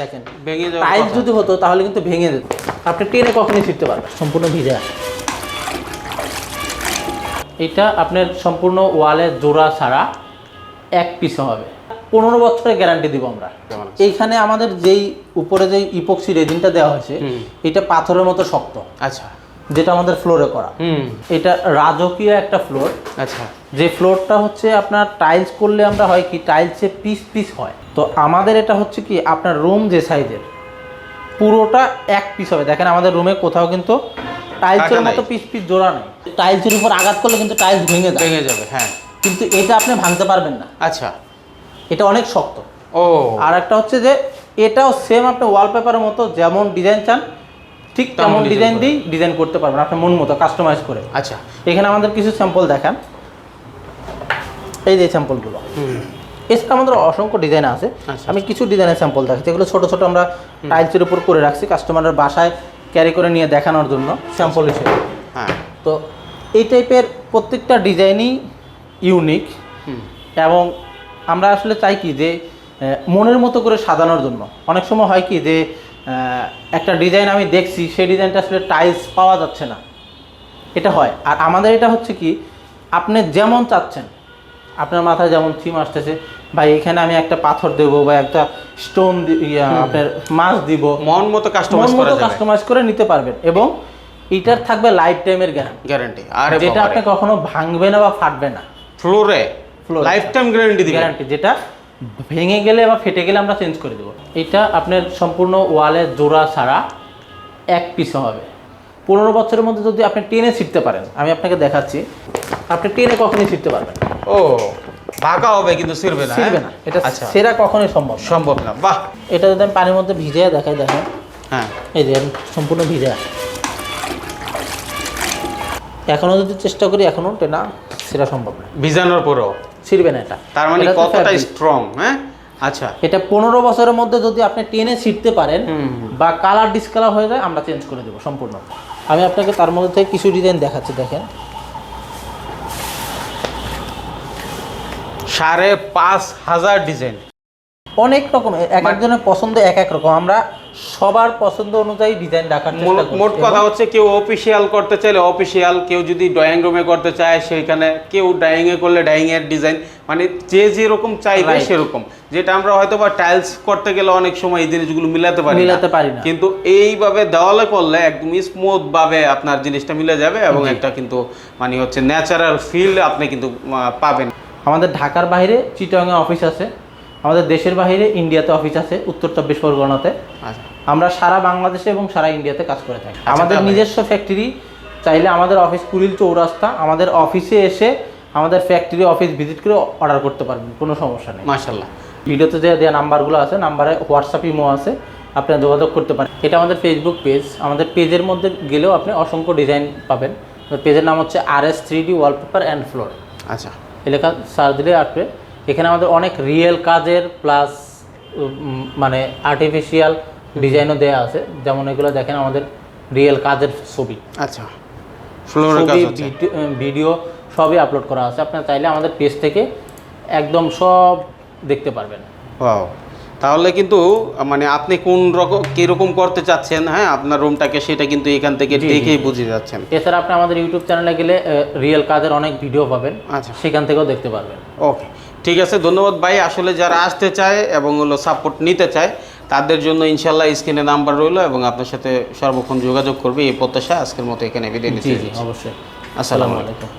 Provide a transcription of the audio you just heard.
দেখেন ভেঙে যাবে টাইলস যদি হতো তাহলে কিন্তু ভেঙে যেত। আপনি টেনে কখনোই ফিরতে পারবেন সম্পূর্ণ ভিজা এটা আপনার সম্পূর্ণ ওয়ালে জোড়া ছাড়া এক পিস হবে। পনেরো বছরের গ্যারান্টি দিব আমরা। এইখানে আমাদের যেই উপরে যে ইপক্সি রেজিনটা দেওয়া হয়েছে এটা পাথরের মতো শক্ত। আচ্ছা। যেটা আমাদের ফ্লোরে করা। হুম। এটা রাজকীয় একটা ফ্লোর আচ্ছা। যে ফ্লোরটা হচ্ছে আপনার টাইলস করলে আমরা হয় কি টাইলসে পিস পিস হয়। তো আমাদের এটা হচ্ছে কি আপনার রুম যে সাইজের পুরোটা এক পিস হবে। দেখেন আমাদের রুমে কোথাও কিন্তু টাইলসের মতো পিস পিস জোড়া নেই। টাইলসের উপর আঘাত করলে কিন্তু টাইলস ভেঙে যায়। ভেঙে যাবে হ্যাঁ। কিন্তু এটা আপনি ভাঙতে পারবেন না। আচ্ছা। এটা অনেক শক্ত। ও। আর একটা হচ্ছে যে এটাও সেম আপনি ওয়ালপেপারের মতো যেমন ডিজাইন চান ঠিক তেমন ডিজাইন। দিয়েই ডিজাইন করতে পারবেন আপনার মন মতো কাস্টমাইজ করে। আচ্ছা। এখানে আমাদের কিছু স্যাম্পল দেখান। এই যে স্যাম্পলগুলো হুম। এছাড়া আমাদের অসংখ্য ডিজাইন আছে। আচ্ছা। আমি কিছু ডিজাইনের স্যাম্পল দেখাচ্ছি। এগুলো ছোট ছোট আমরা টাইলসের উপর করে রাখছি কাস্টমারের বাসায় ক্যারি করে নিয়ে দেখানোর জন্য স্যাম্পল হিসেবে। হ্যাঁ। তো এই টাইপের প্রত্যেকটা ডিজাইনই ইউনিক এবং আমরা আসলে চাই কি যে মনের মতো করে সাজানোর জন্য। অনেক সময় হয় কি যে একটা ডিজাইন আমি দেখছি সেই ডিজাইনটা আসলে টাইলস পাওয়া যাচ্ছে না। এটা হয়। আর আমাদের এটা হচ্ছে কি আপনি যেমন চাচ্ছেন আপনার মাথায় যেমন থিম আসতেছে ভাই এখানে আমি একটা পাথর দেবো বা একটা স্টোন আপনার মাছ দিব। মন মতো কাস্টমাইজ মন মতো কাস্টমাইজ করে নিতে পারবেন এবং এটার থাকবে লাইফ টাইমের গ্যারান্টি গ্যারান্টি আরে যেটা আপনি কখনো ভাঙবে না বা ফাটবে না। ফ্লোরে। লাইফ টাইম গ্যারান্টি দিবেন। গ্যারান্টি যেটা ভেঙে গেলে বা ফেটে গেলে আমরা চেঞ্জ করে দেবো। এটা আপনার সম্পূর্ণ ওয়ালে জোড়া ছাড়া এক পিস হবে। পনেরো বছরের মধ্যে যদি আপনি টেনে ছিটতে পারেন আমি আপনাকে দেখাচ্ছি আপনি টেনে কখনোই ছিটতে পারবেন ও ভাগা হবে কিন্তু ছিড়বে না ছিড়বে হ্যাঁ? না এটা আচ্ছা। সেরা কখনোই সম্ভব সম্ভব না বাহ। এটা যদি আমি পানির মধ্যে ভিজিয়ে দেখাই দেখেন। হ্যাঁ। এই যে সম্পূর্ণ ভিজা এখনও যদি চেষ্টা করি এখনও টেনা সেটা সম্ভব না। ভিজানোর পরেও? ছিড়বে না এটা। তার মানে কতটা স্ট্রং হ্যাঁ? আচ্ছা। এটা পনেরো বছরের মধ্যে যদি আপনি টেনে ছিটতে পারেন। বা কালার ডিসকালার হয়ে যায় আমরা চেঞ্জ করে দেবো সম্পূর্ণ। আমি আপনাকে তার মধ্যে থেকে কিছু ডিজাইন দেখাচ্ছি দেখেন। সাড়ে পাঁচ হাজার ডিজাইন অনেক রকম এক একজনের পছন্দ এক এক রকম। আমরা সবার পছন্দ অনুযায়ী ডিজাইন রাখার চেষ্টা করি মোট কথা হচ্ছে কেউ অফিসিয়াল করতে চাইলে অফিসিয়াল কেউ যদি ড্রয়িং রুমে করতে চায় সেইখানে কেউ ডাইং এ করলে ডাইং এর ডিজাইন মানে যে যেরকম চাইবে সেরকম। যেটা আমরা হয়তো বা টাইলস করতে গেলে অনেক সময় এই জিনিসগুলো মিলাতে পারি মিলাতে পারি না। কিন্তু এইভাবে দেওয়ালে করলে একদম স্মুথ ভাবে আপনার জিনিসটা মিলে যাবে এবং একটা কিন্তু মানে হচ্ছে ন্যাচারাল ফিল আপনি কিন্তু পাবেন। আমাদের ঢাকার বাইরে চিটংয়ে অফিস আছে। আমাদের দেশের বাইরে ইন্ডিয়াতে অফিস আছে উত্তর চব্বিশ পরগনাতে। আচ্ছা। আমরা সারা বাংলাদেশে এবং সারা ইন্ডিয়াতে কাজ করে থাকি। আমাদের নিজস্ব ফ্যাক্টরি চাইলে আমাদের অফিস কুড়িল চৌরাস্তা আমাদের অফিসে এসে আমাদের ফ্যাক্টরি অফিস ভিজিট করে অর্ডার করতে পারবেন কোনো সমস্যা নেই। মাশাল্লাহ ভিডিওতে যে দেওয়া নাম্বারগুলো আছে নাম্বারে হোয়াটসঅ্যাপ ইমো আছে আপনারা যোগাযোগ করতে পারেন। এটা আমাদের ফেসবুক পেজ আমাদের পেজের মধ্যে গেলেও আপনি অসংখ্য ডিজাইন পাবেন। পেজের নাম হচ্ছে R S three D wallpaper and floor আচ্ছা। এলাকা সার্চ দিলে আসবে এখানে আমাদের অনেক রিয়েল কাজের প্লাস মানে আর্টিফিশিয়াল ডিজাইনও দেওয়া আছে। যেমন এগুলো দেখেন আমাদের রিয়েল কাজের ছবি। আচ্ছা। ছবি ভিডিও- সবই আপলোড করা আছে। আপনার চাইলে আমাদের পেজ থেকে একদম সব দেখতে পারবেন। তাহলে কিন্তু মানে আপনি কোন রকম কীরকম করতে চাচ্ছেন হ্যাঁ আপনার রুমটাকে সেটা কিন্তু এখান থেকে দেখেই বুঝে যাচ্ছেন। এছাড়া আপনি আমাদের ইউটিউব চ্যানেলে গেলে রিয়েল কাজের অনেক ভিডিও পাবেন। আচ্ছা। সেখান থেকেও দেখতে পারবেন। ওকে ঠিক আছে ধন্যবাদ ভাই। আসলে যারা আসতে চায় এবং হলো সাপোর্ট নিতে চায় তাদের জন্য ইনশাল্লাহ স্ক্রিনে নাম্বার রইল এবং আপনার সাথে সর্বক্ষণ যোগাযোগ করবে এই প্রত্যাশা। আজকের মতো এখানে বিদায় নিচ্ছি। অবশ্যই। আসসালামু আলাইকুম।